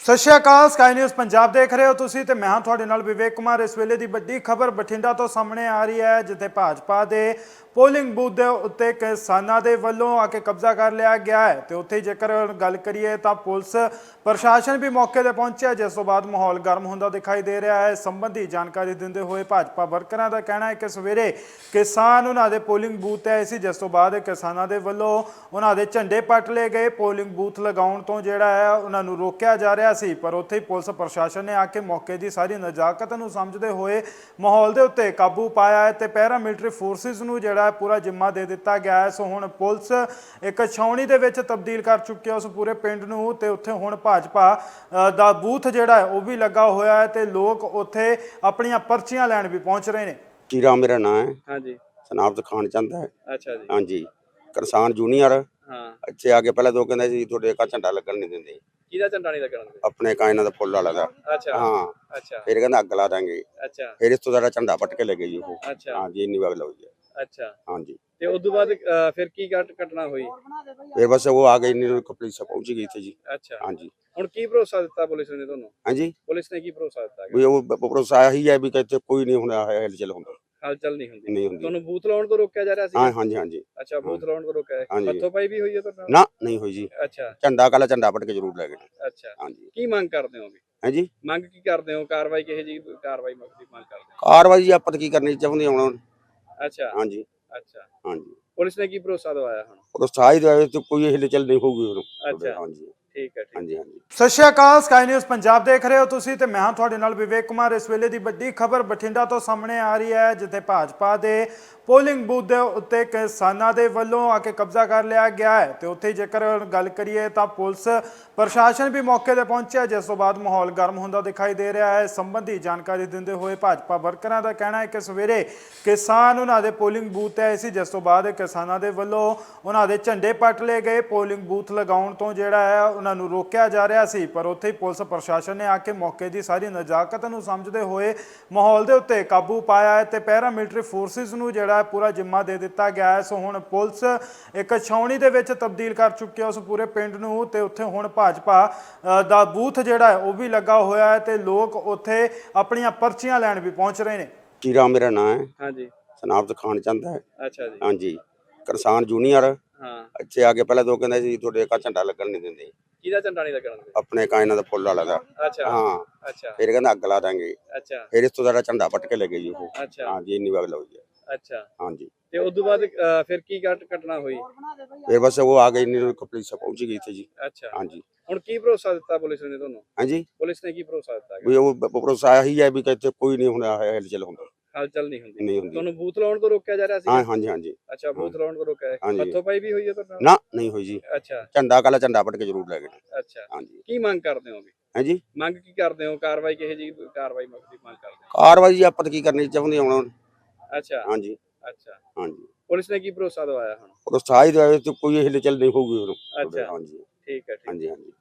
ਸਤਿ ਸ਼੍ਰੀ ਅਕਾਲ sky news Punjab ਦੇਖ ਰਹੇ ਹੋ ਤੁਸੀਂ ਤੇ ਮੈਂ ਹਾਂ ਤੁਹਾਡੇ ਨਾਲ ਵਿਵੇਕ ਕੁਮਾਰ। ਇਸ ਵੇਲੇ ਦੀ ਵੱਡੀ ਖਬਰ ਬਠਿੰਡਾ ਤੋਂ ਸਾਹਮਣੇ ਆ ਰਹੀ ਹੈ, ਜਿੱਥੇ ਭਾਜਪਾ ਦੇ ਪੋਲਿੰਗ ਬੂਥ ਦੇ ਉੱਤੇ ਕਿਸਾਨਾਂ ਦੇ ਵੱਲੋਂ ਆ ਕੇ ਕਬਜ਼ਾ ਕਰ ਲਿਆ ਗਿਆ ਹੈ ਤੇ ਉੱਥੇ ਜੇਕਰ ਗੱਲ ਕਰੀਏ ਤਾਂ ਪੁਲਿਸ ਪ੍ਰਸ਼ਾਸਨ ਵੀ ਮੌਕੇ ਤੇ ਪਹੁੰਚਿਆ, ਜਿਸ ਤੋਂ ਬਾਅਦ ਮਾਹੌਲ ਗਰਮ ਹੁੰਦਾ ਦਿਖਾਈ ਦੇ ਰਿਹਾ ਹੈ। ਸੰਬੰਧੀ ਜਾਣਕਾਰੀ ਦਿੰਦੇ ਹੋਏ ਭਾਜਪਾ ਵਰਕਰਾਂ ਦਾ ਕਹਿਣਾ ਹੈ ਕਿ ਸਵੇਰੇ ਕਿਸਾਨ ਉਹਨਾਂ ਦੇ ਪੋਲਿੰਗ ਬੂਥ ਤੇ ਆਏ ਸੀ, ਜਿਸ ਤੋਂ ਬਾਅਦ ਕਿਸਾਨਾਂ ਦੇ ਵੱਲੋਂ ਉਹਨਾਂ ਦੇ ਝੰਡੇ ਪੱਟ ਲਏ ਗਏ। ਪੋਲਿੰਗ ਬੂਥ ਲਗਾਉਣ ਤੋਂ ਜਿਹੜਾ ਹੈ, ਉਹਨਾਂ ਨੂੰ ਰੋਕਿਆ ਜਾ ਰਿਹਾ ਸੀ ਪਰ ਉੱਥੇ ਹੀ ਪੁਲਿਸ ਪ੍ਰਸ਼ਾਸਨ ਨੇ ਆ ਕੇ ਮੌਕੇ ਦੀ ਸਾਰੀ ਨਜ਼ਾਕਤ ਨੂੰ ਸਮਝਦੇ ਹੋਏ ਮਾਹੌਲ ਦੇ ਉੱਤੇ ਕਾਬੂ ਪਾਇਆ ਹੈ ਤੇ ਪੈਰਾਮਿਲਟਰੀ ਫੋਰਸਿਸ ਨੂੰ ਜਿਹੜਾ ਪੂਰਾ ਜ਼ਿੰਮਾ ਦੇ ਦਿੱਤਾ ਗਿਆ ਹੈ। ਸੋ ਹੁਣ ਪੁਲਿਸ ਇੱਕ ਛਾਉਣੀ ਦੇ ਵਿੱਚ ਤਬਦੀਲ ਕਰ ਚੁੱਕੀ ਹੈ ਉਸ ਪੂਰੇ ਪਿੰਡ ਨੂੰ ਤੇ ਉੱਥੇ ਹੁਣ ਭਾਜਪਾ ਦਾ ਬੂਥ ਜਿਹੜਾ ਹੈ ਉਹ ਵੀ ਲੱਗਾ ਹੋਇਆ ਹੈ ਤੇ ਲੋਕ ਉੱਥੇ ਆਪਣੀਆਂ ਪਰਚੀਆਂ ਲੈਣ ਵੀ ਪਹੁੰਚ ਰਹੇ ਨੇ। ਚੀਰਾ ਮੇਰਾ ਨਾਂ ਹੈ? ਹਾਂਜੀ। ਸਨਾਬਤ ਖਾਨ ਚੰਦ ਹੈ। ਅੱਛਾ ਜੀ। ਹਾਂਜੀ। ਕਿਸਾਨ ਜੂਨੀਅਰ। ਹਾਂ। ਇੱਥੇ ਆ ਕੇ ਪਹਿਲਾਂ ਦੋ ਕਹਿੰਦੇ ਸੀ ਤੁਹਾਡੇ ਕਾ ਝੰਡਾ ਲੱਗਣ ਨਹੀਂ ਦਿੰਦੇ। ਕਿਹਦਾ ਝੰਡਾ ਨਹੀਂ ਲੱਗਣਗੇ ਆਪਣੇ ਕਾਇਨਾਂ ਦਾ ਫੁੱਲ ਵਾਲਾ ਦਾ। ਅੱਛਾ। ਹਾਂ। ਅੱਛਾ। ਫਿਰ ਕਹਿੰਦਾ ਅੱਗ ਲਾ ਦਾਂਗੇ। ਅੱਛਾ। ਫਿਰ ਇਸ ਤੋਂ ਜ਼ਿਆਦਾ ਝੰਡਾ ਪੱਟ ਕੇ ਲੈ ਗਏ ਜੀ ਉਹ। ਅੱਛਾ। ਹਾਂਜੀ ਇੰਨੀ ਵਗ ਹੋਈ ਹੈ ਅੱਛਾ। ਹਾਂਜੀ। ਤੇ ਉਸ ਤੋਂ ਬਾਅਦ ਫਿਰ ਕੀ ਘਟ- ਘਟਨਾ ਹੋਈ? ਫਿਰ ਬਸ ਉਹ ਆ ਗਏ ਇੰਨੀ ਪੁਲਿਸ ਪਹੁੰਚ ਗਈ ਇੱਥੇ ਜੀ। ਅੱਛਾ। ਹਾਂਜੀ। ਹੁਣ ਕੀ ਭਰੋਸਾ ਦਿੱਤਾ ਪੁਲਿਸ ਨੇ ਤੁਹਾਨੂੰ? ਹਾਂਜੀ। ਪੁਲਿਸ ਨੇ ਕੀ ਭਰੋਸਾ ਦਿੱਤਾ? ਵੀ ਉਹ ਭਰੋਸਾ ਹੀ ਹੈ ਵੀ ਕਿ ਇੱਥੇ ਕੋਈ ਨਹੀਂ ਹੋਣਾ ਹੈ ਹਿਲਚਲ ਹੁੰਦਾ। ਹਲਚਲ ਨਹੀਂ ਹੁੰਦੀ। ਨਹੀਂ ਹੁੰਦੀ। ਤੁਹਾਨੂੰ ਬੂਥ ਲਾਉਣ ਤੋਂ ਰੋਕਿਆ ਜਾ ਰਿਹਾ ਸੀ? ਹਾਂ ਹਾਂਜੀ ਹਾਂਜੀ। ਅੱਛਾ ਬੂਥ ਲਾਉਣ ਤੋਂ ਰੋਕਿਆ। ਹੈ। ਹਾਂਜੀ। ਹੱਥੋਂ ਪਾਈ ਵੀ ਹੋਈ ਹੈ ਤੁਹਾਡੇ ਨਾਲ? ਨਾ ਨਹੀਂ ਹੋਈ ਜੀ। ਅੱਛਾ। ਝੰਡਾ ਕਾਲਾ ਝੰਡਾ ਪੱਟ ਕੇ ਜ਼ਰੂਰ ਲੈ ਗਏ ਅੱਛਾ। ਹਾਂਜੀ। ਕੀ ਮੰਗ ਕਰਦੇ ਹੋਗੇ ਹਾਂਜੀ ਮੰਗ ਕੀ ਕਰਦੇ ਹੋ? ਕਾਰਵਾਈ ਕਿਹੇ ਜੀ ਕਾਰਵਾਈ ਦੀ ਮੰਗ ਕਰਦੇ ਕਾਰਵਾਈ ਜੀ ਆਪਾਂ ਤਾਂ ਕੀ ਕਰਨੀ ਚਾਹੁੰਦੇ ਹੁਣ? ਹੋ ਅੱਛਾ। ਹਾਂਜੀ। ਅੱਛਾ। ਹਾਂਜੀ। ਪੁਲਿਸ ਨੇ ਕੀ ਭਰੋਸਾ ਦਵਾਇਆ ਹੁਣ? ਪ੍ਰੋਤਸਾਹਿਤ ਹੋਏ ਤੇ ਕੋਈ ਹਿਲਚਲ ਨਹੀਂ ਹੋਊਗੀ ਉਹਨੂੰ ਅੱਛਾ। ਹਾਂਜੀ। ਠੀਕ ਹੈ ਹਾਂਜੀ ਹਾਂਜੀ। ਸਤਿ ਸ਼੍ਰੀ ਅਕਾਲ ਸਕਾਈ ਨਿਊਜ਼ ਪੰਜਾਬ ਦੇਖ ਰਹੇ ਹੋ ਤੁਸੀਂ ਤੇ ਮੈਂ ਹਾਂ ਤੁਹਾਡੇ ਨਾਲ ਵਿਵੇਕ ਕੁਮਾਰ। ਇਸ ਵੇਲੇ ਦੀ ਵੱਡੀ ਖਬਰ ਬਠਿੰਡਾ ਤੋਂ ਸਾਹਮਣੇ ਆ ਰਹੀ ਹੈ, ਜਿੱਥੇ ਭਾਜਪਾ ਦੇ ਪੋਲਿੰਗ ਬੂਥ ਦੇ ਉੱਤੇ ਕਿਸਾਨਾਂ ਦੇ ਵੱਲੋਂ ਆ ਕੇ ਕਬਜ਼ਾ ਕਰ ਲਿਆ ਗਿਆ ਹੈ ਤੇ ਉੱਥੇ ਜੇਕਰ ਗੱਲ ਕਰੀਏ ਤਾਂ ਪੁਲਿਸ ਪ੍ਰਸ਼ਾਸਨ ਵੀ ਮੌਕੇ ਤੇ ਪਹੁੰਚਿਆ, ਜਿਸ ਤੋਂ ਬਾਅਦ ਮਾਹੌਲ ਗਰਮ ਹੁੰਦਾ ਦਿਖਾਈ ਦੇ ਰਿਹਾ ਹੈ। ਸੰਬੰਧੀ ਜਾਣਕਾਰੀ ਦਿੰਦੇ ਹੋਏ ਭਾਜਪਾ ਵਰਕਰਾਂ ਦਾ ਕਹਿਣਾ ਹੈ ਕਿ ਸਵੇਰੇ ਕਿਸਾਨ ਉਹਨਾਂ ਦੇ ਪੋਲਿੰਗ ਬੂਥ ਤੇ ਆਏ ਸੀ, ਜਿਸ ਤੋਂ ਬਾਅਦ ਕਿਸਾਨਾਂ ਦੇ ਵੱਲੋਂ ਉਹਨਾਂ ਦੇ ਝੰਡੇ ਪੱਟ ਲਏ ਗਏ। ਪੋਲਿੰਗ ਬੂਥ ਲਗਾਉਣ ਤੋਂ ਜਿਹੜਾ ਹੈ, ਉਹਨਾਂ ਨੂੰ ਰੋਕ ਰੋਕਿਆ ਜਾ ਰਿਹਾ ਸੀ ਪਰ ਉੱਥੇ ਹੀ ਪੁਲਿਸ ਪ੍ਰਸ਼ਾਸਨ ਨੇ ਆ ਕੇ ਮੌਕੇ ਦੀ ਸਾਰੀ ਨਜ਼ਾਕਤ ਨੂੰ ਸਮਝਦੇ ਹੋਏ ਮਾਹੌਲ ਦੇ ਉੱਤੇ ਕਾਬੂ ਪਾਇਆ ਹੈ ਤੇ ਪੈਰਾਮਿਲਟਰੀ ਫੋਰਸਿਸ ਨੂੰ ਜਿਹੜਾ ਪੂਰਾ ਜ਼ਿੰਮਾ ਦੇ ਦਿੱਤਾ ਗਿਆ ਹੈ। ਸੋ ਹੁਣ ਪੁਲਿਸ ਇੱਕ ਛਾਉਣੀ ਦੇ ਵਿੱਚ ਤਬਦੀਲ ਕਰ ਚੁੱਕੀ ਹੈ ਉਸ ਪੂਰੇ ਪਿੰਡ ਨੂੰ ਤੇ ਉੱਥੇ ਹੁਣ ਭਾਜਪਾ ਦਾ ਬੂਥ ਜਿਹੜਾ ਹੈ ਉਹ ਵੀ ਲੱਗਾ ਹੋਇਆ ਹੈ ਤੇ ਲੋਕ ਉੱਥੇ ਆਪਣੀਆਂ ਪਰਚੀਆਂ ਲੈਣ ਵੀ ਪਹੁੰਚ ਰਹੇ ਨੇ। ਚੀਰਾ ਮੇਰਾ ਨਾਂ ਹੈ? ਹਾਂਜੀ। ਸਨਾਬਤ ਖਾਨ ਚੰਦ ਹੈ। ਅੱਛਾ ਜੀ। ਹਾਂਜੀ। ਕਿਸਾਨ ਜੂਨੀਅਰ। ਹਾਂ। ਇੱਥੇ ਆ ਕੇ ਪਹਿਲਾਂ ਦੋ ਕਹਿੰਦੇ ਸੀ ਤੁਹਾਡੇ ਕਾ ਝੰਡਾ ਲੱਗਣ ਨਹੀਂ ਦਿੰਦੇ। ਕਿਹਦਾ ਝੰਡਾ ਨਹੀਂ ਲੱਗਣਗੇ ਆਪਣੇ ਕਾਇਨਾਂ ਦਾ ਫੁੱਲ ਵਾਲਾ ਦਾ। ਅੱਛਾ ਹਾਂ। ਅੱਛਾ। ਫਿਰ ਕਹਿੰਦਾ ਅੱਗ ਲਾ ਦਾਂਗੇ। ਅੱਛਾ। ਫਿਰ ਇਸ ਤੋਂ ਜ਼ਿਆਦਾ ਝੰਡਾ ਪੱਟ ਕੇ ਲੈ ਗਏ ਜੀ ਉਹ। ਅੱਛਾ। ਹਾਂਜੀ ਇੰਨੀ ਵਗ ਹੋਈ ਹੈ ਅੱਛਾ। ਹਾਂਜੀ। ਤੇ ਉਸ ਤੋਂ ਬਾਅਦ ਫਿਰ ਕੀ ਘਟ- ਘਟਨਾ ਹੋਈ? ਫਿਰ ਬਸ ਉਹ ਆ ਗਏ ਇੰਨੀ ਪੁਲਿਸ ਪਹੁੰਚ ਗਈ ਇੱਥੇ ਜੀ। ਅੱਛਾ। ਹਾਂਜੀ। ਹੁਣ ਕੀ ਭਰੋਸਾ ਦਿੱਤਾ ਪੁਲਿਸ ਨੇ ਤੁਹਾਨੂੰ? ਹਾਂਜੀ। ਪੁਲਿਸ ਨੇ ਕੀ ਭਰੋਸਾ ਦਿੱਤਾ? ਵੀ ਉਹ ਭਰੋਸਾ ਹੀ ਹੈ ਵੀ ਕਿ ਇੱਥੇ ਕੋਈ ਨਹੀਂ ਹੋਣਾ ਹੈ ਹਿਲਚਲ ਹੁੰਦਾ। ਹਲਚਲ ਨਹੀਂ ਹੁੰਦੀ। ਨਹੀਂ ਹੁੰਦੀ। ਤੁਹਾਨੂੰ ਬੂਥ ਲਾਉਣ ਤੋਂ ਰੋਕਿਆ ਜਾ ਰਿਹਾ ਸੀ? ਹਾਂ ਹਾਂਜੀ ਹਾਂਜੀ। ਅੱਛਾ ਬੂਥ ਲਾਉਣ ਤੋਂ ਰੋਕਿਆ ਹੈ। ਹਾਂਜੀ। ਹੱਥੋਂ ਪਾਈ ਵੀ ਹੋਈ ਹੈ ਤੁਹਾਡੇ ਨਾਲ ਨਾ ਨਹੀਂ ਹੋਈ ਜੀ। ਅੱਛਾ। ਝੰਡਾ ਕਾਲਾ ਝੰਡਾ ਪੱਟ ਕੇ ਜ਼ਰੂਰ ਲੈ ਗਏ। ਅੱਛਾ। ਹਾਂਜੀ। ਕੀ ਮੰਗ ਕਰਦੇ ਹੋਗੇ? ਹਾਂਜੀ? ਮੰਗ ਕੀ ਕਰਦੇ ਹੋ? ਕਾਰਵਾਈ ਕਿਹੇ ਜੀ ਕਾਰਵਾਈ ਦੀ ਮੰਗ ਕਰਦੇ ਕਾਰਵਾਈ ਜੀ ਆਪਾਂ ਤਾਂ ਕੀ ਕਰਨੀ ਚਾਹੁੰਦੇ ਹੁਣ? ਹੋ ਅੱਛਾ। ਹਾਂਜੀ। ਅੱਛਾ। ਹਾਂਜੀ। ਪੁਲਿਸ ਨੇ ਕੀ ਭਰੋਸਾ ਦਵਾਇਆ ਹੁਣ? ਪ੍ਰੋਤਸਾਹਿਤ ਹੋਏ ਤੇ ਕੋਈ ਹਿਲਚਲ ਨਹੀਂ ਹੋਊਗੀ ਉਹਨੂੰ ਅੱਛਾ। ਹਾਂਜੀ। ਠੀਕ ਹੈ ਠੀਕ ਹਾਂਜੀ ਹਾਂਜੀ।